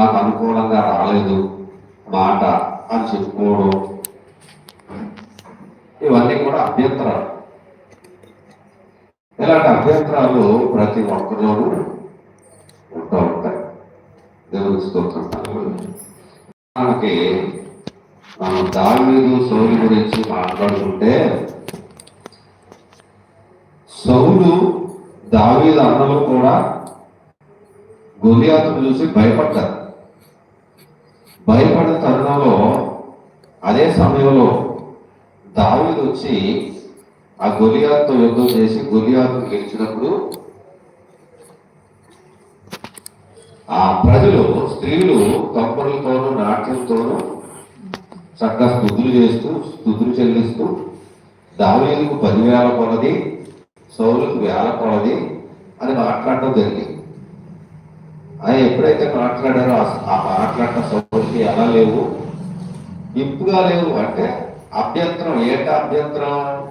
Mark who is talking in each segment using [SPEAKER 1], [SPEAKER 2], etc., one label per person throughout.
[SPEAKER 1] నాకు అనుకూలంగా రాలేదు మాట అని చెప్పుకోవడం. ఇవన్నీ కూడా అభ్యంతరాలు. ఇలాంటి అభ్యంతరాలు ప్రతి ఒక్కరిలోనూ ఉంటూ ఉంటాయి. దేవుడికి స్తోత్రం మనకి మనం దావీదు సౌలు గురించి మాట్లాడుకుంటే సౌలు దావీదు అన్నలు కూడా గొలియాతును చూసి భయపడ్డారు. భయపడిన తరుణంలో అదే సమయంలో దావీదు వచ్చి ఆ గొలియాత్తో యుద్ధం చేసి గొలియాతును గెలిచినప్పుడు ఆ ప్రజలు స్త్రీలు కంపరులతోనూ నాట్యంతోనూ చక్కగా స్థుతులు చేస్తూ స్థుతులు చెల్లిస్తూ దావీదుకు పదివేల కొలది సౌలకు వేల కొలది అని మాట్లాడటం జరిగింది. ఆయన ఎప్పుడైతే మాట్లాడారో ఆ- మాట్లాడిన సౌకర్యం ఎలా లేవు? ఇంపుగా లేవు. అంటే అభ్యంతరం ఏట అభ్యంతరం.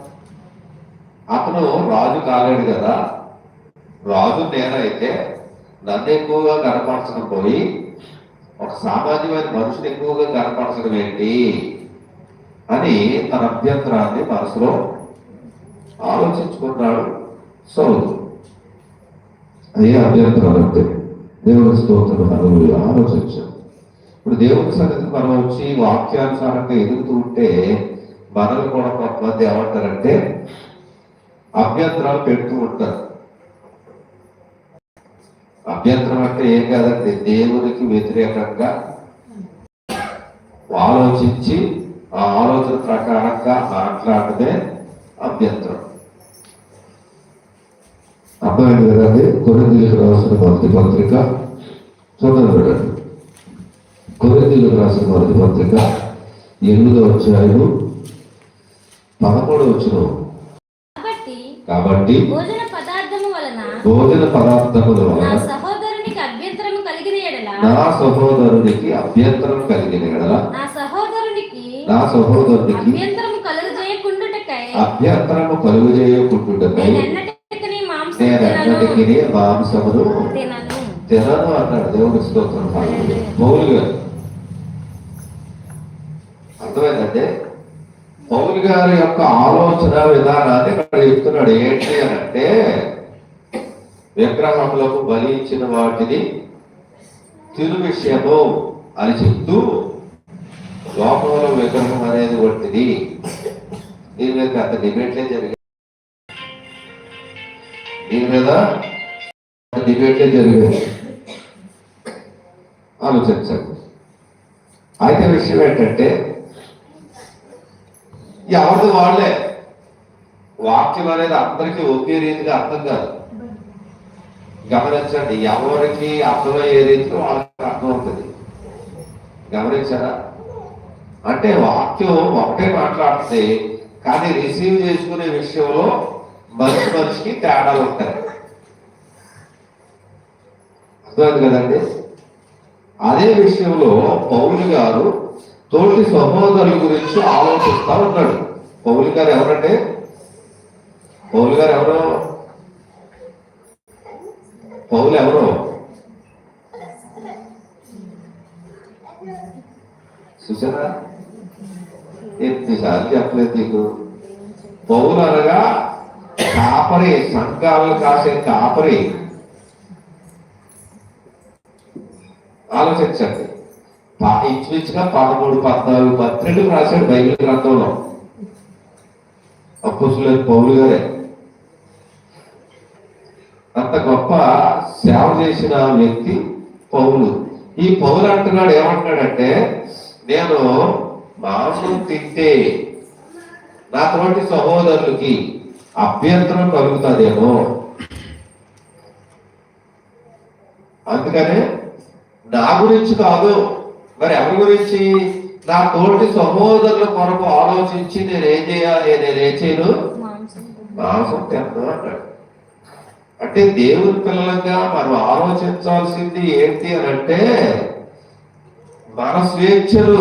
[SPEAKER 1] అతను రాజు కాలేడు కదా. రాజు నేనైతే నన్ను ఎక్కువగా కనపరచడం పోయి ఒక సామాన్యమైన మనుషుని ఎక్కువగా కనపరచడం ఏంటి అని తన అభ్యంతరాన్ని మనసులో ఆలోచించుకున్నాడు సౌలు అదే అభ్యంతరం అంటే దేవుని స్తోత్రం ఆలోచించాం ఇప్పుడు దేవుని సన్నిధికి మనం వచ్చి వాక్యానుసారంగా ఎదుగుతూ ఉంటే మనల్ని కూడా కొంతమంది ఏమంటారంటే అభ్యంతరాలు పెడుతూ ఉంటారు. అభ్యంతరం అంటే ఏం కాదండి దేవునికి వ్యతిరేకంగా ఆలోచించి ఆ ఆలోచన ప్రకారంగా మాట్లాడమే అభ్యంతరం. అర్థమైంది కదండి కొరిందీలకు రాసిన మొదటి పత్రిక చూడండి చూడండి కొరిందీలకు రాసిన మొదటి పత్రిక ఎనిమిదో అధ్యాయము పదమూడు వచ్చిన
[SPEAKER 2] కాబట్టి భోజన పదార్థము వలన
[SPEAKER 1] భోజన పదార్థముల వలన
[SPEAKER 2] సహోదరునికి అభ్యంతరము కలిగిన ఎడల
[SPEAKER 1] నా సహోదరునికి అభ్యంతరం కలిగిన ఎడల
[SPEAKER 2] నా సహోదరునికి
[SPEAKER 1] నా సహోదరునికి
[SPEAKER 2] అభ్యంతరము
[SPEAKER 1] అభ్యంతరము కలుగు చేయకుంటుండకై
[SPEAKER 2] నేనెన్నటికీ మాంసం
[SPEAKER 1] నేను ఎన్నటికీ మాంసమును
[SPEAKER 2] తినను.
[SPEAKER 1] అన్నాడు. దేవుడి స్తోత్రం. పౌలు గారు అర్థమైందంటే పౌలు గారి యొక్క ఆలోచన విధానాన్ని ఇక్కడ చెప్తున్నాడు. ఏంటి అని అంటే విగ్రహములకు బలి ఇచ్చిన వాటిని తిరు విషయము అని చెప్తూ లోకంలో విగ్రహం అనేది వంటిది దీని మీద అంత డిబేట్లే జరిగాయి. దీని మీద డిబేట్లే జరిగాయి ఆలోచించండి. అయితే విషయం ఏంటంటే ఎవరిది వాళ్ళే? వాక్యం అనేది అందరికీ ఒకే రీతిగా అర్థం కాదు. గమనించండి ఎవరికి అర్థమయ్యే రీతిలో వాళ్ళకి అర్థం అవుతుంది. గమనించారా? అంటే వాక్యం ఒకటే మాట్లాడితే కానీ రిసీవ్ చేసుకునే విషయంలో మనిషి మనిషికి తేడాలు ఉంటాయి. అర్థమైంది కదండి? అదే విషయంలో పౌలు గారు తోటి సహోదరుల గురించి ఆలోచిస్తా ఉన్నాడు. పౌలు గారు ఎవరంటే పౌలు గారు ఎవరు? పౌలు ఎవరు? చూసారా? ఎత్తిసారి చెప్పలేదు నీకు? పౌలు అనగా కాపరి సంఘాలు కాసే కాపరి. ఆలోచించండి. ఇంచుమించుగా పదమూడు పద్నాలుగు పత్రికలు రాశాడు బైబిల్ గ్రంథంలో. అప్పుసులేదు పౌలు గారే. అంత గొప్ప సేవ చేసిన వ్యక్తి పౌలు. ఈ పౌలు అంటున్నాడు ఏమంటున్నాడంటే నేను మాంసం తింటే నాతోటి సహోదరులకి అభ్యంతరం కలుగుతుందేమో. అందుకనే నా గురించి కాదు మరి ఎవరి గురించి? నా తోటి సహోదరుల కొరకు ఆలోచించి నేను ఏం చేయాలి నేను ఏం చేయను
[SPEAKER 2] మాంసం
[SPEAKER 1] మాంసం తినను అంటే దేవుని పిల్లలుగా మనం ఆలోచించాల్సింది ఏంటి అని అంటే మన స్వేచ్ఛలు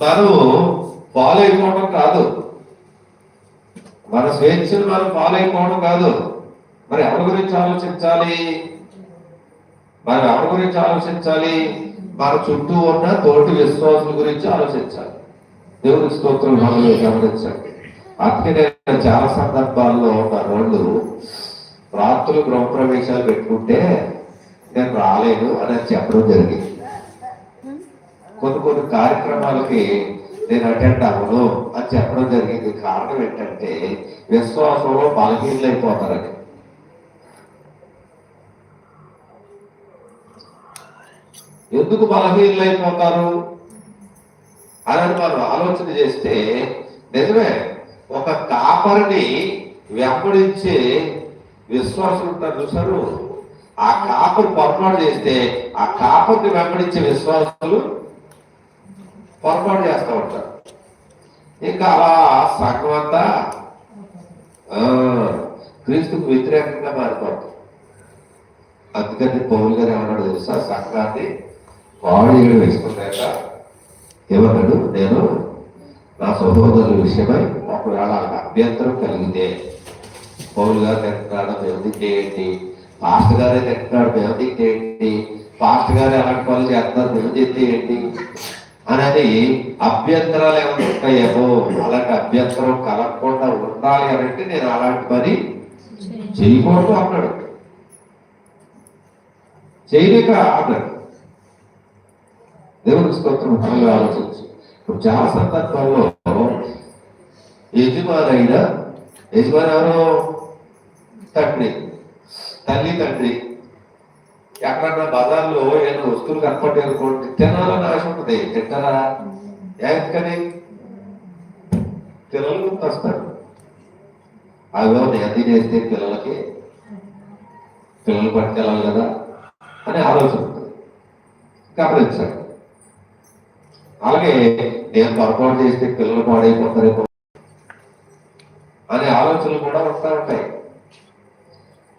[SPEAKER 1] మనం ఫాలో అయిపోవడం కాదు. మన స్వేచ్ఛలు మనం ఫాలో అయిపోవడం కాదు. మరి ఎవరి గురించి ఆలోచించాలి? మనం ఎవరి గురించి ఆలోచించాలి? మన చుట్టూ ఉన్న తోటి విశ్వాసుల గురించి ఆలోచించాలి. దేవుని స్తోత్రం మనలో గమనించండి. అందుకే నేను చాలా సందర్భాల్లో రోడ్లు రాత్రులు గృహప్రవేశాలు పెట్టుకుంటే నేను రాలేను అని చెప్పడం జరిగింది. కొన్ని కొన్ని కార్యక్రమాలకి నేను అటెండ్ అవ్వను అని చెప్పడం జరిగింది. కారణం ఏంటంటే విశ్వాసంలో బలహీనైపోతారని ఎందుకు బలహీనైపోతారు అని మనం ఆలోచన చేస్తే నిజమే ఒక కాపరిని వెంబడించే విశ్వాసం ఉంటారు చూసారు ఆ కాపరి పొరపాటు చేస్తే ఆ కాపరిని వెంబడించే విశ్వాసాలు పొరపాటు చేస్తూ ఉంటారు. ఇంకా అలా సంఘం అంతా క్రీస్తుకు వ్యతిరేకంగా మారిపోతుంది అందుకని పౌరులు గారు ఏమన్నాడు తెలుసా? సంఘాన్ని పాడీలు వేసుకున్నాక ఏమన్నాడు? నేను నా సహోదరుల విషయమై ఒకవేళ అభ్యంతరం కలిగితే పౌరులు గారు తింటున్నాడు మేము తిట్టేయండి పాస్టర్ గారే తింటున్నాడు మేము తిట్టేయండి పాస్టర్ గారు ఎలాంటి పనులు చేస్తున్నారు మేము తిట్టేయండి అనేది అభ్యంతరాలు ఏమైనా ఉంటాయేమో. అలాంటి అభ్యంతరం కలగకుండా ఉండాలి అని అంటే నేను అలాంటి పని చేయకూడదు అన్నాడు. చేయలేక అన్నాడు దేవుని స్తోత్రం మనలో ఆలోచించు. ఇప్పుడు చాలా సందర్భాల్లో యజమానైన యజమాని ఎవరో తండ్రి. తల్లి తండ్రి. ఎక్కడన్నా బజార్లో ఏదైనా వస్తువులు కనపడి అనుకోండి తినాలని ఆశ ఉంటుంది. తింటారా? ఎందుకని? పిల్లలు వస్తారు అవి నేను చేస్తే పిల్లలకి? పిల్లలు పట్టుకెళ్ళాలి కదా అనే ఆలోచన ఉంటుంది. గమనించండి. అలాగే నేను పొరపాటు చేస్తే పిల్లలు పాడైపోతారేమో అనే ఆలోచనలు కూడా వస్తూ ఉంటాయి.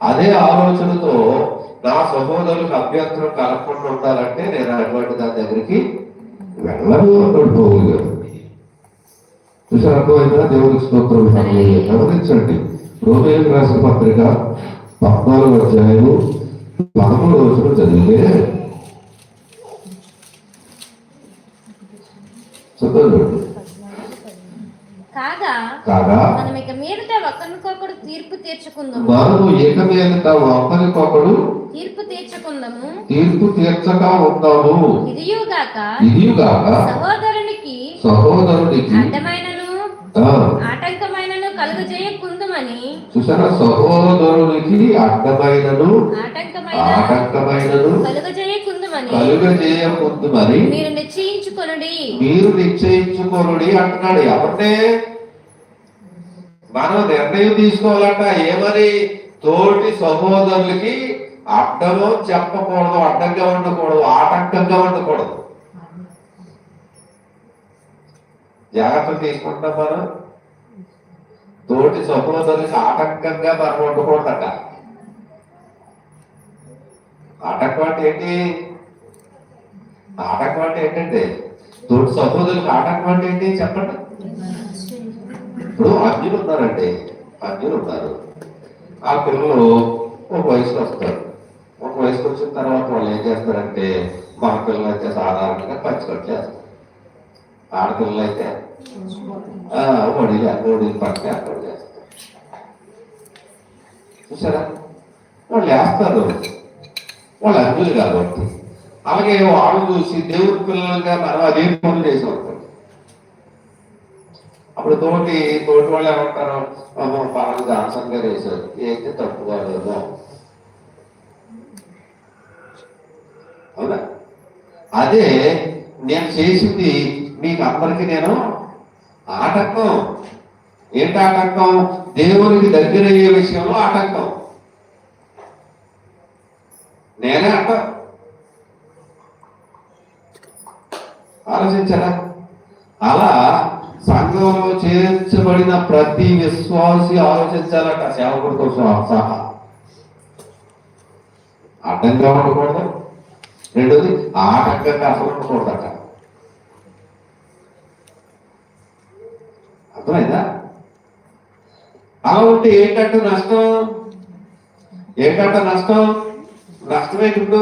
[SPEAKER 1] అదే ఆలోచనతో నా సహోదరులకు అభ్యంతరం కలగకుండా ఉండాలంటే నేను అటువంటి దాని దగ్గరికి వెళ్ళను అన్నాడు పౌలు గారు చూసారు అర్థమైందా? దేవునికి స్తోత్రం. గమనించండి. రోమేలకు రాసిన పత్రిక పద్నాలుగు అధ్యాయము పదమూడు రోజులు చదివితే చదవండి.
[SPEAKER 2] కాగా
[SPEAKER 1] కాగా
[SPEAKER 2] మనం ఇక మీదట తీర్పు
[SPEAKER 1] మనము ఒకరికొకడు
[SPEAKER 2] తీర్పు తీర్చుకుందాము
[SPEAKER 1] తీర్పు తీర్చక ఉన్నాము
[SPEAKER 2] ఇదియుగాక
[SPEAKER 1] ఇదిగాక
[SPEAKER 2] సహోదరునికి
[SPEAKER 1] సహోదరునికి
[SPEAKER 2] అడ్డమైనను ఆటంకమైనను కలుగజేయకుందుమని
[SPEAKER 1] చూసారా? సహోదరునికి అడ్డమైనను
[SPEAKER 2] ఆటంకమైన
[SPEAKER 1] ఆటంకమైనను
[SPEAKER 2] కలుగజేయకుందుమని
[SPEAKER 1] కలుగజేయకుందు మరి
[SPEAKER 2] మీరు నిశ్చయించుకొనుడి.
[SPEAKER 1] మీరు నిశ్చయించుకోనుడి అంటున్నాడు. ఎవరినే? మనం నిర్ణయం తీసుకోవాలంట. ఏమని? తోటి సహోదరులకి అడ్డము చెప్పకూడదు అడ్డంగా ఉండకూడదు ఆటంకంగా ఉండకూడదు. జాగ్రత్తలు తీసుకుంటాం మనం తోటి సహోదరులకి ఆటంకంగా మనం ఉండకూడదట ఆటంకం అంటే ఏంటి? ఆటంకం అంటే ఏంటంటే తోటి సహోదరులకు ఆటంకం అంటే ఏంటి? చెప్పండి. ఇప్పుడు అర్జునులు ఉన్నారండి అర్జునులు ఉన్నారు. ఆ పిల్లలు ఒక వయసులో వస్తారు. ఒక వయసుకు వచ్చిన తర్వాత వాళ్ళు ఏం చేస్తారంటే మా పిల్లలు అయితే సాధారణంగా పంచుకొని చేస్తారు. ఆడపిల్లలు అయితే ఆ, వడిలు వడిలు పట్టి అక్కడ చేస్తారు. చూసారా? వాళ్ళు వేస్తారు వాళ్ళు అన్యులు కాబట్టి. అలాగే వాళ్ళు చూసి దేవుడి పిల్లలుగా మనం అదే పనులు చేసి ఉంటాం అప్పుడు తోటి తోటి వాళ్ళు ఏమంటారు? అమ్మో పలానా జాన్సన్ గారు వేశారు ఏంటి తప్పు కాలేమో అవునా? అదే నేను చేసింది మీకు అందరికి నేను ఆటంకం. ఏంటి ఆటంకం? దేవునికి దగ్గరయ్యే విషయంలో ఆటంకం. నేనే అంట ఆలోచించారా అలా సంఘంలో చేర్చబడిన ప్రతి విశ్వాసి ఆలోచించాలట. సేవకుడి కోసం సహా. అడ్డంగా ఉండకూడదు. రెండోది ఆటంకంగా అసలు ఉండకూడదట అర్థమైందా? అలా ఉంటే ఏంటంటే నష్టం? ఏంటంటే నష్టం? నష్టం ఇప్పుడు?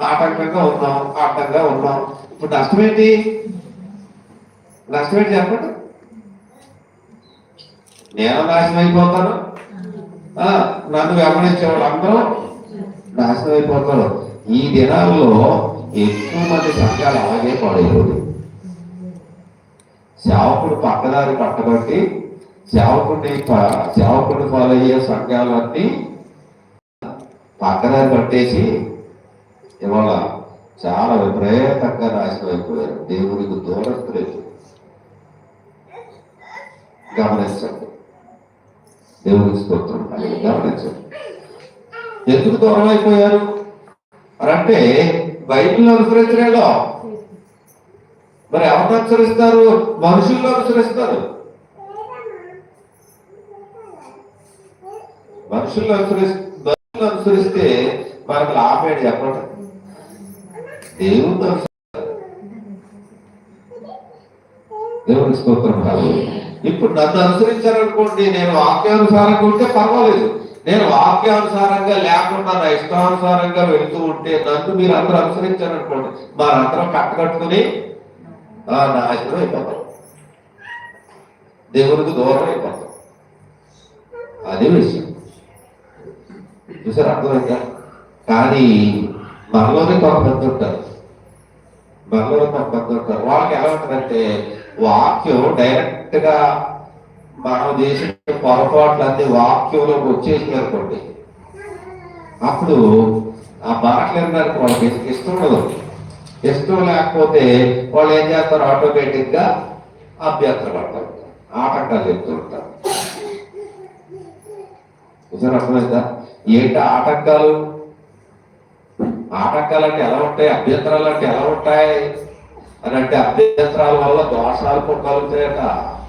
[SPEAKER 1] ఆటంకంగా ఉన్నాం ఆటంగా ఉన్నాం. ఇప్పుడు నష్టం ఏంటి? నష్టం ఏంటి చెప్పండి. నేను నాశనం అయిపోతాను ఆ, నన్ను వెంబడించేవాడు అందరూ నాశనం అయిపోతారు. ఈ దినాల్లో ఎక్కువ మంది సంఘాలు అలాగే పాడైపోయి సేవకుడు పక్కదారి పట్టబట్టి సేవకుడిని ప- ఫాలో అయ్యే సంఘాలన్నీ పక్కదారి పట్టేసి ఇవాళ చాలా విపరీతంగా నాశనం అయిపోయారు దేవునికి దూరస్తులేదు గమనించండి. దేవునికి స్తోత్రం. గమనించండి. ఎందుకు దూరం అయిపోయారు అని అంటే బైబిల్ అనుసరించలేదో? మరి ఎవరిని అనుసరిస్తారు? మనుషుల్లో అనుసరిస్తారు? మనుషుల్లో అనుసరిస్తే మనుషులు అనుసరిస్తే మనకు లాభేడు చెప్పండి? దేవుని అనుసరిస్తారు. దేవుని స్తోత్రం. కాదు ఇప్పుడు నన్ను అనుసరించారనుకోండి నేను వాక్యానుసారంగా ఉంటే పర్వాలేదు. నేను వాక్యానుసారంగా లేకుండా నా ఇష్టానుసారంగా వెళుతూ ఉంటే నన్ను మీరు అందరూ అనుసరించారనుకోండి మనందరం కట్టకట్టుకుని నాశనం అయిపోతాం. దేవునికి దూరం అయిపోతాం. అదే విషయం. చూసారు? అర్థమైందా? కానీ మనలోనే కొంతమంది ఉంటారు మనలోనే కొంతమంది ఉంటారు వాళ్ళకి ఎలా ఉంటుందంటే వాక్యం డైరెక్ట్గా మనం చేసిన పొరపాట్లు అన్ని వాక్యంలోకి వచ్చేసింది అనుకోండి. అప్పుడు ఆ మాటలు వినడానికి వాళ్ళకి ఇష్టం- ఉండదు. ఇష్టం లేకపోతే వాళ్ళు ఏం చేస్తారు? ఆటోమేటిక్గా గా పడతారు ఆటంకాలు చెప్తూ ఉంటారు. నిజం అర్థమైందా? ఏంటి ఆటంకాలు? ఆటంకాలు అంటే ఎలా ఉంటాయి? అభ్యంతరాలు అంటే ఎలా ఉంటాయి? అని అంటే అభ్యంతరాల వల్ల దోషాలు పొందగలుగుతాయట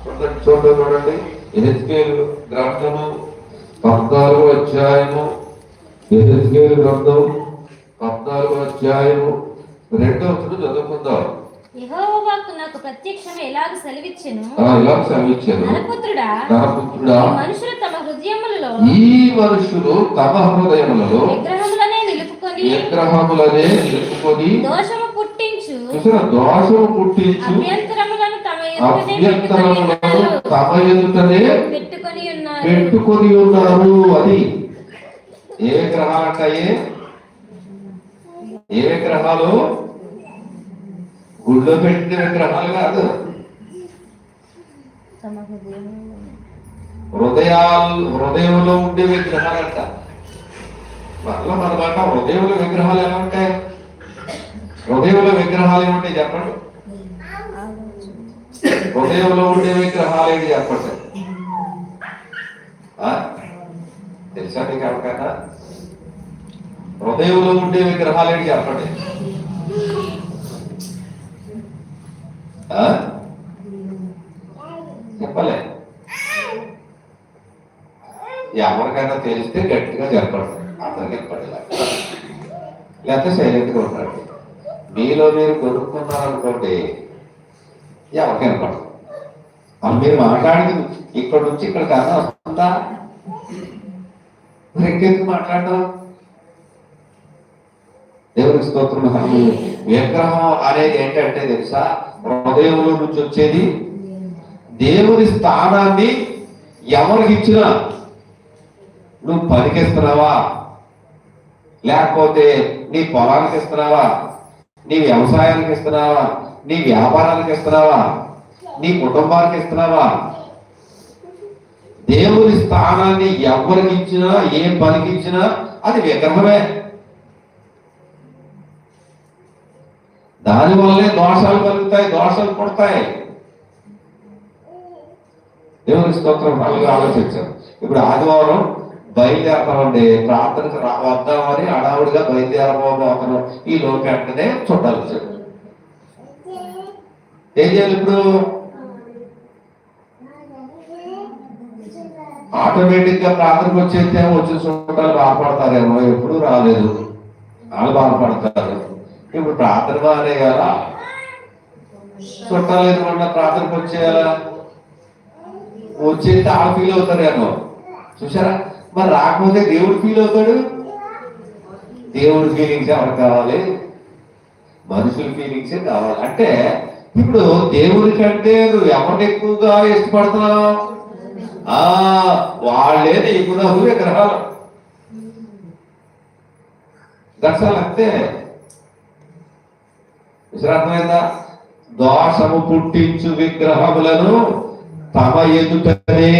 [SPEAKER 1] చూడండి చూడండి చూడండి. ఎహెచ్కేలు గ్రంథము పద్నాలుగు అధ్యాయము ఎహెచ్కేలు గ్రంథం పద్నాలుగు అధ్యాయము రెండో వచ్చిన చదువుకుందాం.
[SPEAKER 2] నాకు ప్రత్యక్షమే ఎలాగ సెలవిచ్చెను?
[SPEAKER 1] ఆ, ఇలా శ్రమించాను
[SPEAKER 2] నరపుత్రుడా
[SPEAKER 1] నరపుత్రుడా
[SPEAKER 2] ఈ మనుషులు తమ హృదయములలో
[SPEAKER 1] ఈ మనుషులు తమ హృదయములలో
[SPEAKER 2] విగ్రహములనే నిలుపుకొని
[SPEAKER 1] విగ్రహములనే నిలుపుకొని
[SPEAKER 2] దోషము పుట్టించు.
[SPEAKER 1] దోషము పుట్టించు.
[SPEAKER 2] అభ్యంతరములను తమ ఎదుటనే పెట్టుకొని ఉన్నారు.
[SPEAKER 1] అది ఏ విగ్రహాలు అంటాయి ఏ విగ్రహాలు గుళ్ళో పెట్టిన విగ్రహాలు కాదు. హృదయాలు హృదయంలో ఉండే విగ్రహాలు అంట మరలా మనమాట హృదయంలో విగ్రహాలు ఎలా ఉంటాయి? హృదయంలో విగ్రహాలు ఏముంటాయి చెప్పండి? హృదయంలో ఉండే విగ్రహాలు ఏంటి చెప్పండి? ఆ? తెలుసా నీకు ఎవరికైనా హృదయంలో ఉండే విగ్రహాలు ఏంటి చెప్పండి? ఆ? చెప్పలే. ఎవరికైనా తెలిస్తే గట్టిగా చెప్పండి. అందరికి చెప్పండి లేకపోతే సైలెంట్గా ఉంటాడు మీలో మీరు కొనుక్కున్నారనుకోండి ఎవరికైనా వినపడదు మీరు మాట్లాడింది ఇక్కడ నుంచి ఇక్కడ కాదా వస్తుందా మరి ఇంకెందుకు మాట్లాడడం దేవునికి స్తోత్రం విగ్రహం అనేది ఏంటంటే తెలుసా? హృదయంలో నుంచి వచ్చేది దేవుని స్థానాన్ని ఎవరికి ఇచ్చినా నువ్వు పనికిస్తున్నావా? లేకపోతే నీ పొలానికి ఇస్తున్నావా? నీ వ్యవసాయానికి ఇస్తున్నావా? నీ వ్యాపారానికి ఇస్తున్నావా? నీ కుటుంబానికి ఇస్తున్నావా? దేవుని స్థానాన్ని ఎవరికి ఇచ్చినా ఏ పనికి ఇచ్చినా అది విగ్రహమే. దానివల్లే దోషాలు కలుగుతాయి దోషాలు పుడతాయి. దేవుని స్తోత్రం బాగా ఆలోచించారు. ఇప్పుడు ఆదివారం బయలుదేరతామండి. ప్రార్థనకు వద్దామని అడావుడిగా బయలుదేరబోతున్నాం ఈ లోపు వెంటనే చుట్టాలు ఏం చేయాలి ఇప్పుడు? ఆటోమేటిక్గా ప్రార్థనకు వచ్చేస్తే వచ్చిన చుట్టాలు బాధపడతారేమో ఎప్పుడు రాలేదు. వాళ్ళు బాధపడతారు. ఇప్పుడు ప్రార్థన బాగానే కదా. చుట్టాలు ఎదురుకుండా ప్రార్థనకు వచ్చేయాలా? వచ్చేస్తే ఆ ఫీల్ అవుతారేమో. చూసారా మరి రాకపోతే దేవుడు ఫీల్ అవుతాడు? దేవుడి ఫీలింగ్స్ ఎవరు కావాలి? మనుషుల ఫీలింగ్సే కావాలి. అంటే ఇప్పుడు దేవుడి కంటే నువ్వు ఎవరిని ఎక్కువగా ఇష్టపడుతున్నావు ఆ వాళ్ళే నీకు నవ్వు విగ్రహాలు. దర్శనం అంతే. విశ్రాంతమైందా దోషము పుట్టించు విగ్రహములను తమ ఎదుటనే.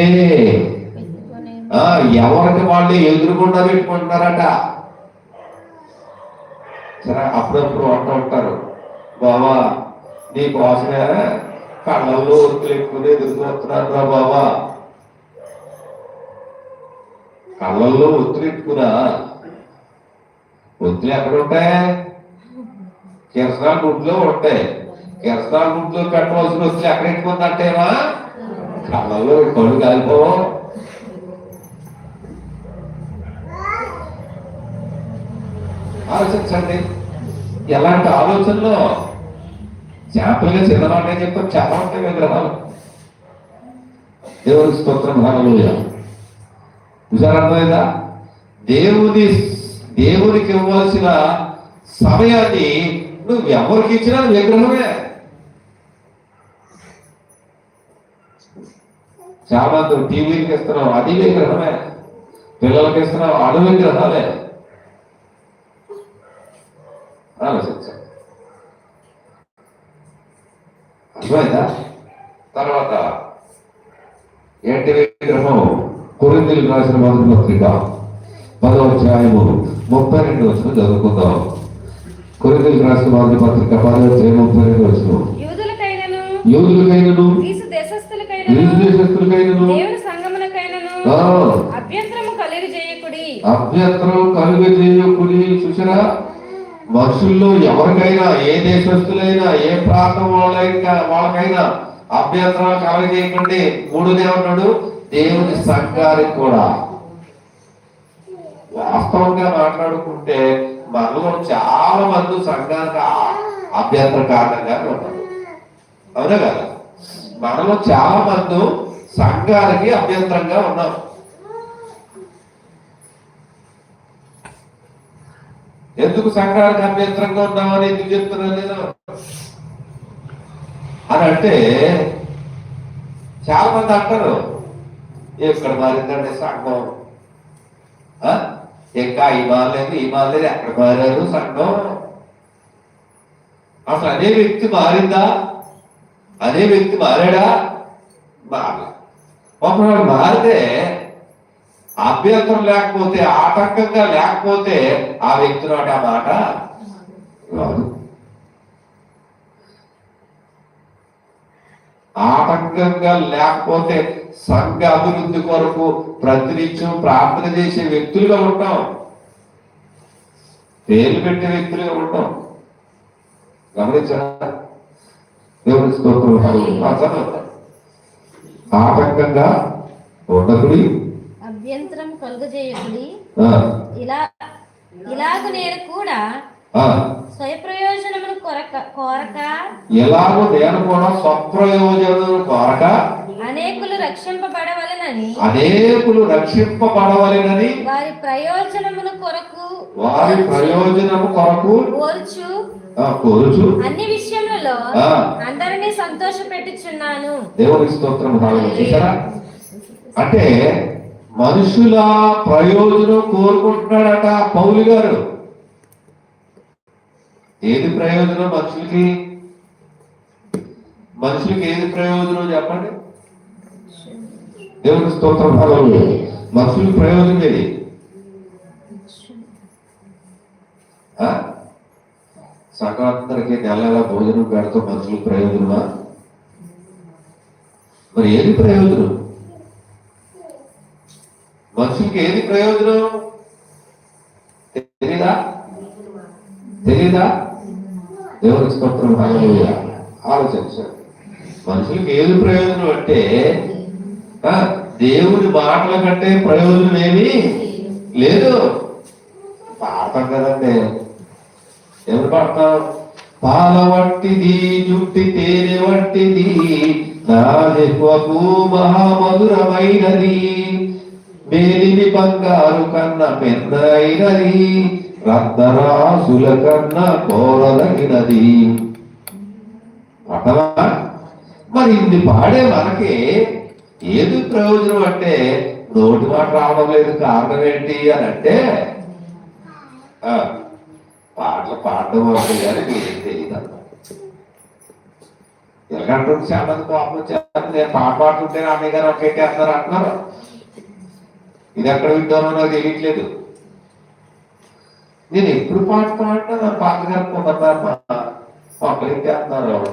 [SPEAKER 1] ఎవరికి వాళ్ళు ఎదురుకుండా పెట్టుకుంటున్నారట? సరే అప్పుడప్పుడు అంటూ ఉంటారు. బాబా నీ కోసమే కళ్ళల్లో ఒత్తులు ఎక్కువనే ఎదుర్కొస్తున్నారు రా బాబా. కళ్ళల్లో ఒత్తులు ఎక్కువరా ఒత్తులు ఎక్కడ ఉంటాయి? కిరసనాల గుడ్లో ఉంటాయి. కిరసనాల గుడ్లో పెట్టవలసిన ఒత్తులు ఎక్కడ ఎక్కువందంటేవా కళ్ళల్లో కళ్ళు కాలిపోవు. ఆలోచించండి. ఎలాంటి ఆలోచనలో శాంపుల్గా చిన్నవాటే చెప్తాం చాలా ఉంటాయి విగ్రహాలు దేవుని స్తోత్రం హాలూయ అర్థమైందా? దేవుని దేవునికి ఇవ్వాల్సిన సమయాన్ని నువ్వు ఎవరికి ఇచ్చినా విగ్రహమే చాలా మంది టీవీకి ఇస్తున్నావు అది విగ్రహమే పిల్లలకి ఇస్తున్నావు అది విగ్రహాలే ఆలోచించండి అర్థమైందా తర్వాత ఏంటి విగ్రహం? కొరిందులు రాసిన మొదటి పత్రిక పదవ అధ్యాయము ముప్పై రెండు వచ్చిన చదువుకుందాం. కొరిందులు రాసిన మొదటి పత్రిక పదవ అధ్యాయం ముప్పై రెండు వచ్చిన
[SPEAKER 2] యూదులకైనను
[SPEAKER 1] దేశస్తులకైనను
[SPEAKER 2] అభ్యంతరము కలిగి చేయకుడి
[SPEAKER 1] అభ్యంతరం చూసారా మనుషుల్లో ఎవరికైనా ఏ దేశస్తులైనా ఏ ప్రాంతం వాళ్ళైనా వాళ్ళకైనా అభ్యంతరాలు కలగజేయకండి. మూడు ఉన్నాడు దేవుని సంఘానికి కూడా. వాస్తవంగా మాట్లాడుకుంటే మనలో చాలా మంది సంఘానికి అభ్యంతర కారణంగా ఉన్నారు. అవునా కదా? మనలో చాలా మంది సంఘానికి అభ్యంతరంగా ఉన్నాం ఎందుకు సంఘానికి అభ్యంతరంగా ఉన్నామని ఎందుకు చెప్తున్నాను నేను అని అంటే చాలా మంది అంటారు ఎక్కడ మారిందంటే సంఘం? ఆ? ఇంకా ఈ మారలేదు ఈ మారలేదు ఎక్కడ మారారు సంఘం? అసలు అదే వ్యక్తి మారిందా? అదే వ్యక్తి మారాడా? మారలే. ఒకవేళ మారితే అభ్యంతరం లేకపోతే ఆటంకంగా లేకపోతే ఆ వ్యక్తి నోటి ఆ మాట రాదు. ఆటంకంగా లేకపోతే సంఘ అభివృద్ధి కొరకు ప్రతినిత్యం ప్రార్థన చేసే వ్యక్తులుగా ఉంటాం. పేర్లు పెట్టే వ్యక్తులుగా ఉంటాం. గమనించారా? దేవుని స్తోత్రం. ఆటంకంగా ఉండకుడి
[SPEAKER 2] అభ్యంతరం కలుగజేయకుడి ఇలా ఇలాగ నేను కూడా స్వయప్రయోజనమును కొరక కోరక
[SPEAKER 1] ఎలాగో నేను కూడా కోరక
[SPEAKER 2] అనేకులు రక్షింపబడవలనని
[SPEAKER 1] అనేకులు రక్షింపబడవలెనని
[SPEAKER 2] వారి ప్రయోజనమును కొరకు
[SPEAKER 1] వారి ప్రయోజనము కొరకు
[SPEAKER 2] కోర్చు
[SPEAKER 1] కోరుచు.
[SPEAKER 2] అన్ని విషయములలో. అందరినీ సంతోష పెట్టుచున్నాను
[SPEAKER 1] దేవుని స్తోత్రం అంటే మనుషుల ప్రయోజనం కోరుకుంటున్నాడట పౌలు గారు. ఏది ప్రయోజనం మనుషులకి? మనుషులకి ఏది ప్రయోజనం చెప్పండి? దేవుని స్తోత్ర. ఫలం మనుషులకి ప్రయోజనం ఏది? ఆ? నెల నెల భోజనం పెడతాం మనుషులకు ప్రయోజనమా? మరి ఏది ప్రయోజనం? మనుషులకి ఏది ప్రయోజనం? తెలీదా? తెలీదా? దేవుని స్తోత్రం. హల్లెలూయా. ఆలోచించండి మనుషులకి ఏది ప్రయోజనం అంటే దేవుడి దేవుని మాటల కంటే ప్రయోజనం ఏమీ లేదు. పాడతాం కదండి. ఎవరు పాడతాం పాల వంటిది జుట్టి తేనె వంటిది నా జిహ్వకు మహామధురమైనది మేలిమి బంగారు కన్న పెద్దయినది రక్తరాసుల కన్నా కోరదగినది. అటవా మరి ఇది పాడే మనకి ఏది ప్రయోజనం అంటే నోటి మాట రావడం లేదు కారణం ఏంటి అని అంటే ఆ, పాటలు పాడడం అంటే కానీ మీరేం తెలియదు ఎలాగంటుంది చాలా కోపం వచ్చేస్తారు నేను పాట పాడుతుంటే అన్నయ్య గారు ఒక ఎక్కేస్తున్నారు అంటున్నారు. ఇది ఎక్కడ వింటానో నాకు తెలియట్లేదు. నేను ఎప్పుడు పాట పాడినా నా పాట గారు కుదరదారు అంటున్నారు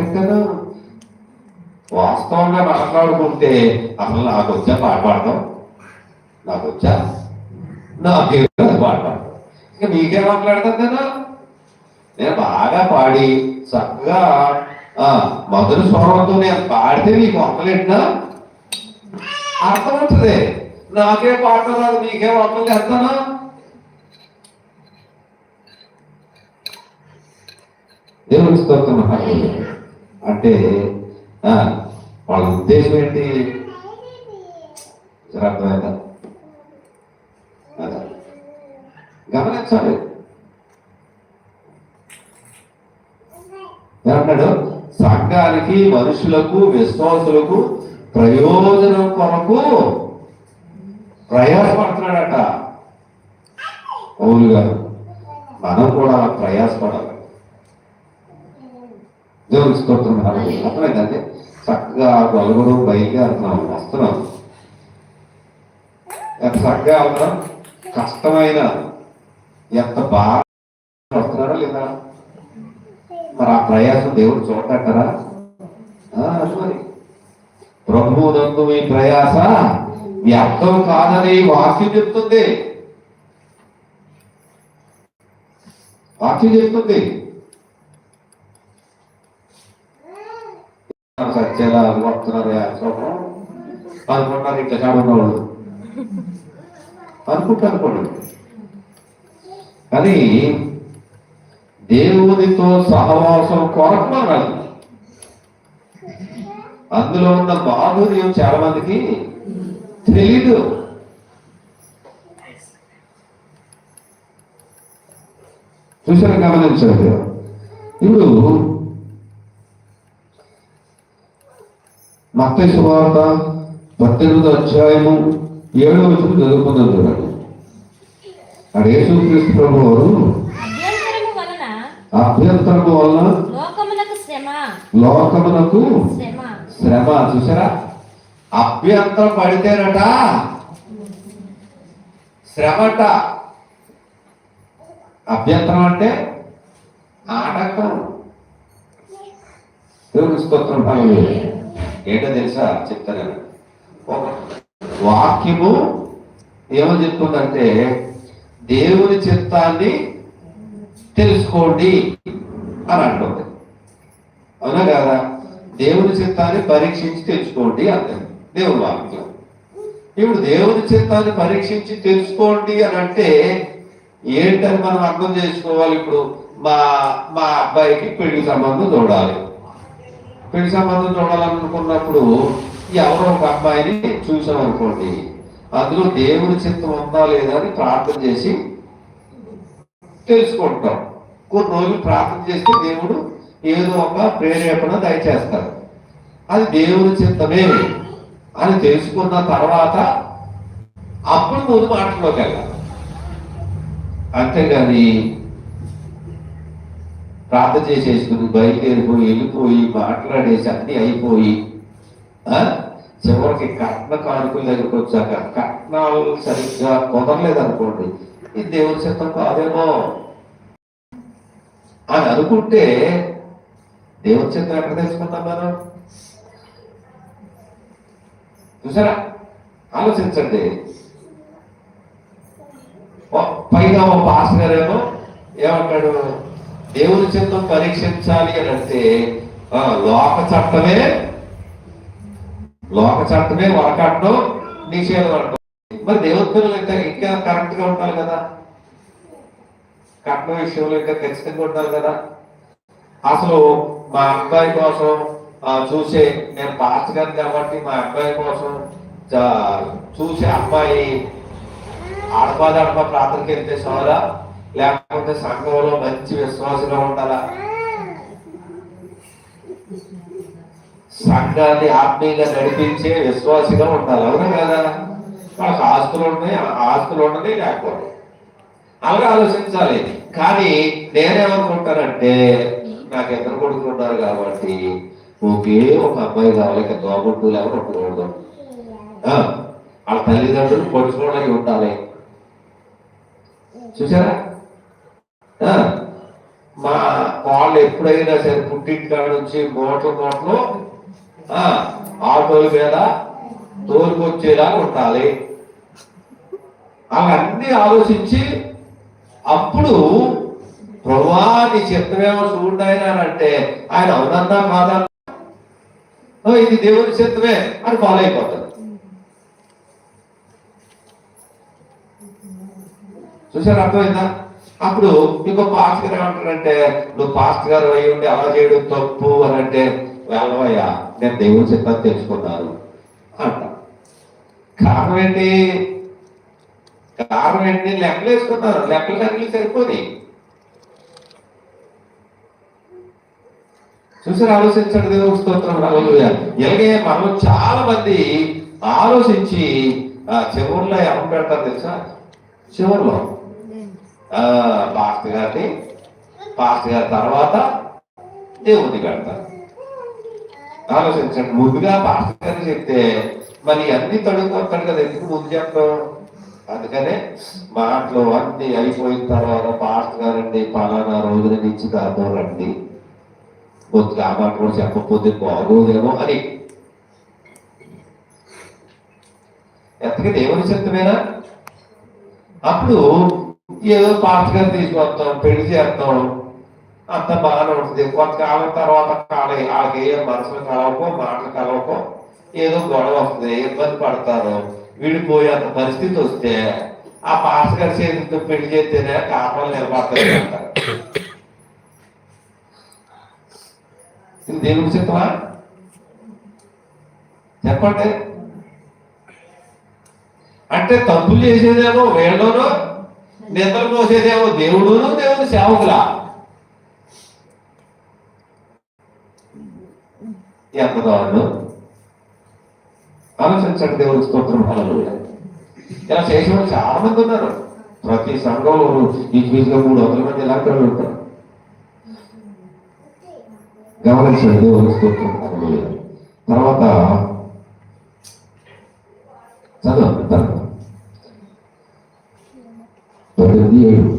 [SPEAKER 1] ఎక్కేస్తున్నారు వాస్తవంగా మాట్లాడుకుంటే అసలు నాకు వచ్చా పాట పాడటం నాకు వచ్చా? నా పేరు పాట పాడతాం ఇంకా మీకే మాట్లాడతాను నేను నేను బాగా పాడి చక్కగా మొదటి స్వరంతో నేను పాడితే మీకు వంకలేట్నా అర్థం ఉంటుంది నాకే పాట రాదు మీకే వంటలు చేస్తానా దేవుడు స్తోత్రం అంటే వాళ్ళ ఉద్దేశం ఏంటి? అర్థమైందా? గమనించాలి ఏమన్నాడు సంఘానికి మనుషులకు విశ్వాసులకు ప్రయోజనం కొరకు ప్రయాసపడుతున్నాడట. పౌలు గారు మనం కూడా ప్రయాసపడాలి. దేవుని స్తోత్రం హల్లెలూయా. అర్థమైందండి? చక్కగా నలుగురు బయలుదేరుతున్నాం వస్తున్నాం ఎంత చక్కగా ఉన్నాం కష్టమైన ఎంత బాగా వస్తున్నారా లేదా? మరి ఆ ప్రయాసం దేవుడు కదా? మరి ప్రభు నందు మీ ప్రయాస వ్యర్థం కాదని వాక్యం చెప్తుంది. వాక్యం చెప్తుంది. సత్యాల వస్తున్నారు యాత్రలో అనుకుంటారు ఇట్లా చాడున్నవాళ్ళు అనుకుంటా అనుకోండి కానీ దేవునితో సహవాసం కొరకు అనాలి అందులో ఉన్న మాధుర్యం చాలా మందికి తెలీదు. చూసారు గమనించండి ఇప్పుడు మత్త శుభార్త పద్దెనిమిది అధ్యాయము ఏడవ వచ్చిన చదువుకుందాం చూడండి. అక్కడ యేసుక్రీస్తు ప్రభు వారు
[SPEAKER 2] అభ్యంతరము వలన
[SPEAKER 1] అభ్యంతరము వలన
[SPEAKER 2] లోకమునకు శ్రమ
[SPEAKER 1] చూసారా? అభ్యంతరం పడితేనట. శ్రమట. అభ్యంతరం అంటే ఆటంకం దేవుని స్తోత్రం ఏంటో తెలుసా? చెప్తాను. ఒక వాక్యము ఏమని చెప్తుందంటే దేవుని చిత్తాన్ని తెలుసుకోండి అని అంటుంది. అవునా కదా? దేవుని చిత్తాన్ని పరీక్షించి తెలుసుకోండి అంతే దేవుని వాక్యం. ఇప్పుడు దేవుని చిత్తాన్ని పరీక్షించి తెలుసుకోండి అని అంటే ఏంటని మనం అర్థం చేసుకోవాలి ఇప్పుడు? మా మా అబ్బాయికి పెళ్ళి సంబంధం చూడాలి. పెళ్ళి సంబంధం చూడాలనుకున్నప్పుడు ఎవరో ఒక అబ్బాయిని చూసాం అనుకోండి అందులో దేవుని చిత్తం ఉందా లేదా అని ప్రార్థన చేసి తెలుసుకుంటాం. కొన్ని రోజులు ప్రార్థన చేస్తే దేవుడు ఏదో ఒక ప్రేరేపణ దయచేస్తారు అది దేవుని చిత్తమే అని తెలుసుకున్న తర్వాత అప్పుడు ముందు మాటలోకి వెళ్ళాలి అంతేగాని ప్రార్థన చేసేసుకుని బయలుదేరిపోయి వెళ్ళిపోయి మాట్లాడేసి అన్ని అయిపోయి ఆ? చివరికి కట్న కానుకల దగ్గరకు వచ్చాక కట్నాలు సరిగ్గా కుదరలేదు అనుకోండి ఇది దేవుని చిత్తం కాదేమో అని అనుకుంటే దేవుని చిత్తం ఎక్కడ తెలుసుకుంటాం మనం చూసారా? ఆలోచించండి. పైగా ఒక పాస్ ఏమో ఏమంటాడు? దేవుని చిత్తం పరీక్షించాలి అని అంటే లోక చట్టమే లోక చట్టమే వరకట్నం నిషేధం అంటాం మరి దేవుని పిల్లలు ఇంకా ఇంకా కరెక్ట్గా ఉండాలి కదా? కట్నం విషయంలో ఇంకా ఖచ్చితంగా ఉండాలి కదా? అసలు మా అబ్బాయి కోసం చూసే నేను పాస్ కాబట్టి మా అబ్బాయి కోసం చూసే అబ్బాయి ఆడపాదడప ప్రార్థనకి వెళ్తే సోదా లేకపోతే సంఘంలో మంచి విశ్వాసంగా ఉండాలా? సంఘాన్ని ఆత్మీయంగా నడిపించే విశ్వాసిగా ఉండాలి అవునా కదా? వాళ్ళకి ఆస్తులు ఉన్నాయి ఆ ఆస్తులు ఉండదు లేకపోతే. అలాగే ఆలోచించాలి. కానీ నేనేమనుకుంటానంటే నాకు ఇద్దరు కొడుకులు ఉన్నారు కాబట్టి ఒకే ఒక అబ్బాయి కావాలి ఇక దోబుట్టులు ఎవరు ఉండకూడదు ఆ, వాళ్ళ తల్లిదండ్రులు పొడుచుకోవడానికి ఉండాలి చూసారా? మా వాళ్ళు ఎప్పుడైనా సరే పుట్టింటికాడ నుంచి మోటార్ మోటార్లు ఆటోల మీద తోలుకొచ్చేలా ఉండాలి. అవన్నీ ఆలోచించి అప్పుడు ప్రభా నీ చిత్తమేమో చూడండి ఆయన అని అంటే ఆయన అవునన్నా కాదా? "ఓ, ఇది దేవుని చిత్తమే అని ఫాలో అయిపోతాడు చూసారు అర్థమైందా? అప్పుడు ఇంకో పాస్ట్ గారు ఏమంటారంటే నువ్వు పాస్ట్ గారు అయి ఉండి అలా చేయడం తప్పు అని అంటే వెళ్ళవయ్యా నేను దేవుని చిత్తాన్ని తెలుసుకున్నాను అంట. కారణం ఏంటి? కారణం ఏంటి? లెక్కలు వేసుకున్నారు లెక్కలు లెక్కలు సరిపోయి చూసారు ఆలోచించండి దేవుడు స్తోత్రం ఇలాగే మనం చాలా మంది ఆలోచించి ఆ చివరిలో ఎవరు పెడతారు తెలుసా? చివరిలో. పాస్ట్ గారిని పాస్ట్ గారి తర్వాత దేవుడిని పెడతారు. ఆలోచించండి ముందుగా పాస్ట్ గారిని చెప్తే మరి అన్ని తడుగుతాడు కదా ఎందుకు ముందు చెప్తాం అందుకనే మాటలు అన్ని అయిపోయిన తర్వాత పాస్ట్ గారండి పలానా రోజున నుంచి దాంతో రండి. కొద్దిగా ఆ మాట కూడా చెప్పకపోతే బాగోదేమో అని ఎంతకీ దేవుని చిత్తమేనా అప్పుడు ఏదో పాస్ట్ తీసుకొస్తాం పెళ్ళి చేస్తాం అంత బాగానే ఉంటుంది కొంతకాలం తర్వాత కాలే వాళ్ళకి ఏ మనసులు కలవకో మాటలు కలవకో ఏదో గొడవ వస్తుంది ఇబ్బంది పడతారు విడిపోయేంత పరిస్థితి వస్తే ఆ పాస్ గారి చేతితో పెళ్ళి చేస్తేనే కాపలు నిలబడతాయి అంటారు. ఇది దేవుని ఉచితమా చెప్పండి. అంటే తప్పులు చేసేదేమో వీళ్ళను నిద్ర పోసేదేమో దేవుడును దేవుని సేవకులా? ఎంత దారుణం. ఆలోచించండి దేవుని స్తోత్రం. ఫలలు ఇలా చేసే చాలా మంది ఉన్నారు. ప్రతి సంఘంలో ఈ ఇంచుమించుగా మూడు వందల మంది ఇలాంటి వాళ్ళు ఉంటారు గమనించండి దేవుని స్తోత్రం హల్లెలూయా తర్వాత చదవండి తర్వాత పద్దెనిమిది ఏడు